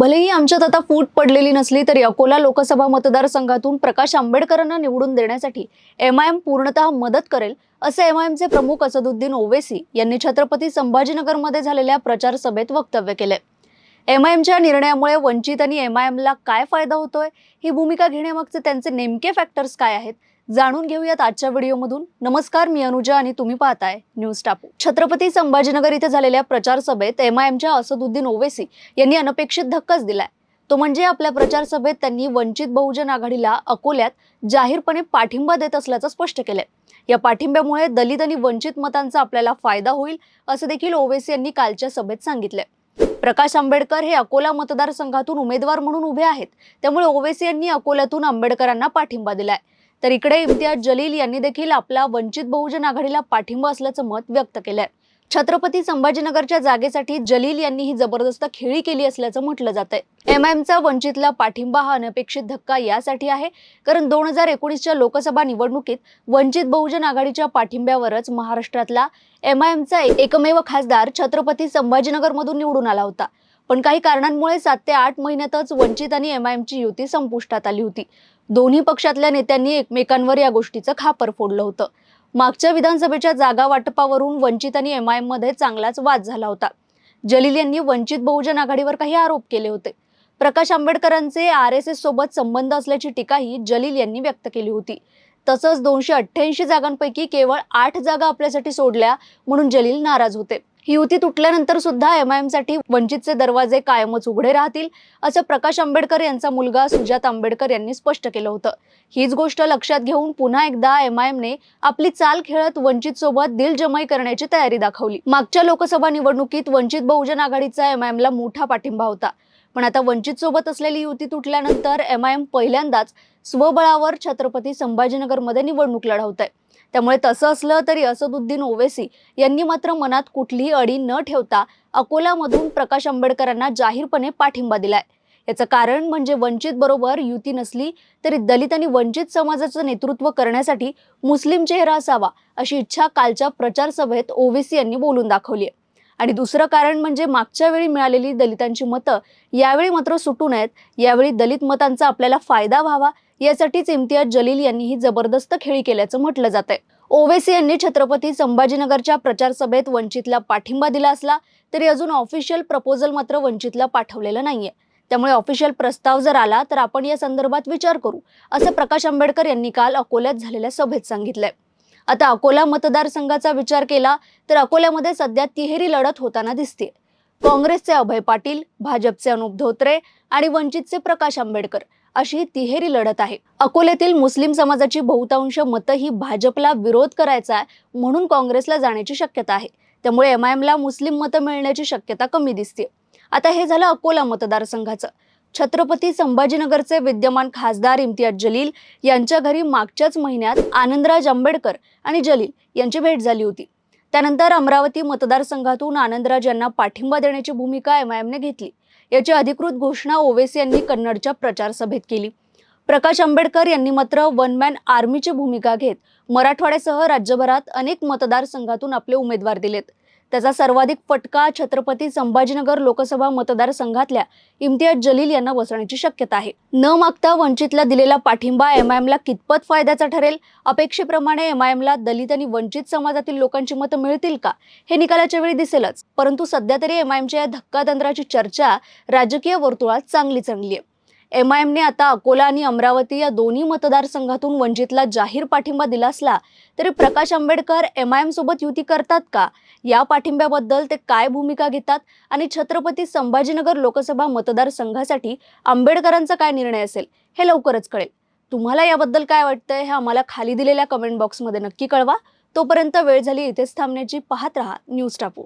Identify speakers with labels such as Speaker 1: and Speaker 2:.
Speaker 1: भलेही आमच्यात आता फूट पडलेली नसली तरी अकोला लोकसभा मतदारसंघातून प्रकाश आंबेडकरांना निवडून देण्यासाठी एम आय एम पूर्णतः मदत करेल असे एम आय एमचे प्रमुख असदुद्दीन ओवेसी यांनी छत्रपती संभाजीनगरमध्ये झालेल्या प्रचार सभेत वक्तव्य केले. एम आय एमच्या निर्णयामुळे वंचित आणि एम आय एमला काय फायदा होतोय? ही भूमिका घेण्यामागचे त्यांचे नेमके फॅक्टर्स काय आहेत? जाणून घेऊयात आजच्या व्हिडिओमधून. नमस्कार मी अनुजा आणि तुम्ही पाहताय न्यूज टापू. छत्रपती संभाजीनगर इथे झालेल्या प्रचार सभेत एम आय एमच्या असदुद्दीन ओवेसी यांनी अनपेक्षित धक्काच दिलाय. तो म्हणजे आपल्या प्रचार सभेत त्यांनी वंचित बहुजन आघाडीला अकोल्यात जाहीरपणे पाठिंबा देत असल्याचं स्पष्ट केलंय. या पाठिंब्यामुळे दलित आणि वंचित मतांचा आपल्याला फायदा होईल असं देखील ओवेसी यांनी कालच्या सभेत सांगितलंय. प्रकाश आंबेडकर हे अकोला मतदारसंघातून उमेदवार म्हणून उभे आहेत. त्यामुळे ओवेसी यांनी अकोल्यातून आंबेडकरांना पाठिंबा दिलाय. तर इकडे इम्तियाज जलील यांनी देखील आपला वंचित बहुजन आघाडीला पाठिंबा असल्याचं मत व्यक्त केलंय. छत्रपती संभाजीनगरच्या जागेसाठी जलील यांनी ही जबरदस्त खेळी केली असल्याचं म्हटलं जात आहे एम आयएमचा वंचितला पाठिंबा हा अनपेक्षित धक्का यासाठी आहे. कारण दोन हजार एकोणीसच्या लोकसभा निवडणुकीत वंचित बहुजन आघाडीच्या पाठिंब्यावरच महाराष्ट्रातला एम आय एमचा एकमेव खासदार छत्रपती संभाजीनगरमधून निवडून आला होता. पण काही कारणांमुळे सात ते आठ महिन्यातच वंचित आणि एम आय एमची युती संपुष्टात आली होती. दोन्ही पक्षातल्या नेत्यांनी एकमेकांवर या गोष्टीचं खापर फोडलं होतं. मागच्या विधानसभेच्या जागा वाटपावरून वंचित आणि एम आयमध्ये चांगलाच वाद झाला होता. जलील यांनी वंचित बहुजन आघाडीवर काही आरोप केले होते. प्रकाश आंबेडकरांचे आर एस एस सोबत संबंध असल्याची टीकाही जलील यांनी व्यक्त केली होती. तसंच दोनशे अठ्ठ्याऐंशी जागांपैकी केवळ आठ जागा आपल्यासाठी सोडल्या म्हणून जलील नाराज होते. ही युती तुटल्यानंतर सुद्धा एम आयसाठी वंचितचे दरवाजे कायमच उघडे राहतील असं प्रकाश आंबेडकर यांचा मुलगा सुजात आंबेडकर यांनी स्पष्ट केलं होतं. हीच गोष्ट लक्षात घेऊन पुन्हा एकदा एम आय एमने आपली चाल खेळत वंचित सोबत दिलजमाई करण्याची तयारी दाखवली. मागच्या लोकसभा निवडणुकीत वंचित बहुजन आघाडीचा एम आय एमला मोठा पाठिंबा होता. पण आता वंचित सोबत असलेली युती तुटल्यानंतर एम आय एम पहिल्यांदाच स्वबळावर छत्रपती संभाजीनगरमध्ये निवडणूक लढवत आहे त्यामुळे तसं असलं तरी असदुद्दीन ओवेसी यांनी मात्र मनात कुठलीही अडी न ठेवता अकोलामधून प्रकाश आंबेडकरांना जाहीरपणे पाठिंबा दिलाय. याचं कारण म्हणजे वंचित बरोबर युती नसली तरी दलित आणि वंचित समाजाचं नेतृत्व करण्यासाठी मुस्लिम चेहरा असावा अशी इच्छा कालच्या प्रचार सभेत ओवेसी यांनी बोलून दाखवली आहे आणि दुसरं कारण म्हणजे मागच्या वेळी मिळालेली दलितांची मतं यावेळी मात्र सुटू नयेत. यावेळी दलित मतांचा आपल्याला फायदा व्हावा यासाठीच इम्तियाज जलील यांनी ही जबरदस्त खेळी केल्याचं म्हटलं जात आहे ओवेसी यांनी छत्रपती संभाजीनगरच्या प्रचार सभेत वंचितला पाठिंबा दिला असला तरी अजून ऑफिशियल प्रपोजल मात्र वंचितला पाठवलेलं नाहीये. त्यामुळे ऑफिशियल प्रस्ताव जर आला तर आपण या संदर्भात विचार करू असं प्रकाश आंबेडकर यांनी काल अकोल्यात झालेल्या सभेत सांगितलंय. आता अकोला मतदारसंघाचा विचार केला तर अकोल्यामध्ये सध्या तिहेरी लढत होताना दिसते. काँग्रेसचे अभय पाटील भाजपचे अनुप धोत्रे आणि वंचितचे प्रकाश आंबेडकर अशी तिहेरी लढत आहे. अकोल्यातील मुस्लिम समाजाची बहुतांश मतं ही भाजपला विरोध करायचा आहे म्हणून काँग्रेसला जाण्याची शक्यता आहे. त्यामुळे एम आय एमला मुस्लिम मतं मिळण्याची शक्यता कमी दिसते. आता हे झालं अकोला मतदारसंघाचं. छत्रपती संभाजीनगरचे विद्यमान खासदार इम्तियाज जलील यांच्या घरी मागच्याच महिन्यात आनंदराज आंबेडकर आणि जलील यांची भेट झाली होती. त्यानंतर अमरावती मतदारसंघातून आनंदराज यांना पाठिंबा देण्याची भूमिका एम आय एमने घेतली. याची अधिकृत घोषणा ओवेसी यांनी कन्नडच्या प्रचार सभेत केली. प्रकाश आंबेडकर यांनी मात्र वन मॅन आर्मीची भूमिका घेत मराठवाड्यासह राज्यभरात अनेक मतदारसंघातून आपले उमेदवार दिलेत. त्याचा सर्वाधिक फटका छत्रपती संभाजीनगर लोकसभा मतदारसंघातल्या इम्तियाज जलील यांना बसण्याची शक्यता आहे. न मागता वंचितला दिलेला पाठिंबा एम आय एमला कितपत फायद्याचा ठरेल? अपेक्षेप्रमाणे एम आय एमला दलित आणि वंचित समाजातील लोकांची मतं मिळतील का? हे निकालाच्या वेळी दिसेलच. परंतु सध्या तरी एम आय एमच्या या धक्कातंत्राची चर्चा राजकीय वर्तुळात चांगली चांगली आहे. एम आय एमने आता अकोला आणि अमरावती या दोन्ही मतदारसंघातून वंचितला जाहीर पाठिंबा दिला असला तरी Prakash Ambedkar M I M सोबत युती करतात का? या पाठिंब्याबद्दल ते काय भूमिका घेतात? आणि छत्रपती संभाजीनगर लोकसभा मतदारसंघासाठी आंबेडकरांचा काय निर्णय असेल? हे लवकरच कळेल. तुम्हाला याबद्दल काय वाटतंय हे आम्हाला खाली दिलेल्या कमेंट बॉक्समध्ये नक्की कळवा. तोपर्यंत वेळ झाली इथेच थांबण्याची. पाहत रहा न्यूज टापू